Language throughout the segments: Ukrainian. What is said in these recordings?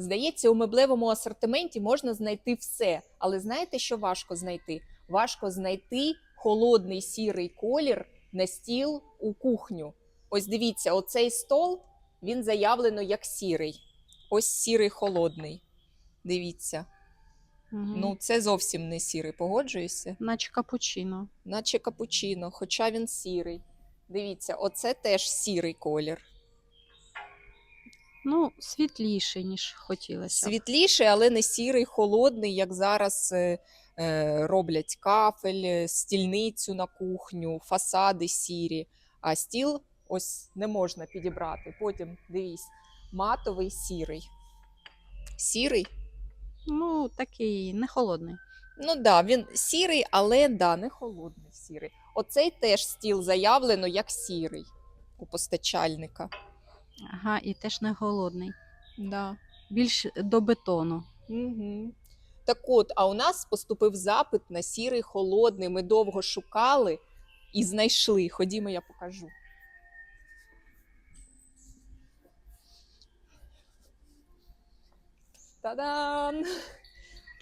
Здається, у меблевому асортименті можна знайти все, але знаєте, що важко знайти? Важко знайти холодний сірий колір на стіл у кухню. Ось дивіться, оцей стол він заявлено як сірий. Ось сірий холодний. Дивіться. Мгм. Ну, це зовсім не сірий, погоджуюся. Наче капучино. Наче капучино, хоча він сірий. Дивіться, оце теж сірий колір. Ну, світліший, ніж хотілося. б. Світліший, але не сірий, холодний, як зараз е, е, роблять кафель, е, стільницю на кухню, фасади сірі. А стіл ось не можна підібрати. Потім дивись, матовий сірий. Сірий? Ну, такий не холодний. Ну да, він сірий, але да, не холодний сірий. Оцей теж стіл заявлено як сірий у постачальника. Ага, і теж не голодний. Да. Більш до бетону. Угу. Так от, а у нас поступив запит на сірий холодний. Ми довго шукали і знайшли. Ходімо, я покажу. Та-дам!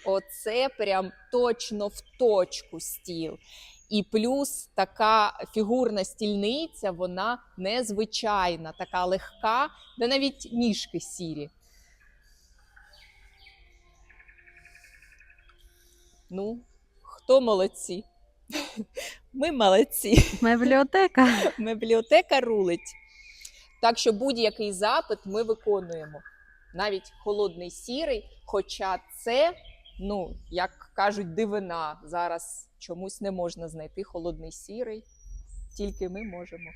Оце прям точно в точку стіл. І плюс така фігурна стільниця, вона незвичайна, така легка, де навіть ніжки сірі. Ну, хто молодці? Ми молодці. Мебліотека. Мебліотека рулить. Так що будь-який запит ми виконуємо. Навіть холодний сірий, хоча це, ну, як кажуть, дивина. Зараз чомусь не можна знайти холодний сірий, тільки ми можемо.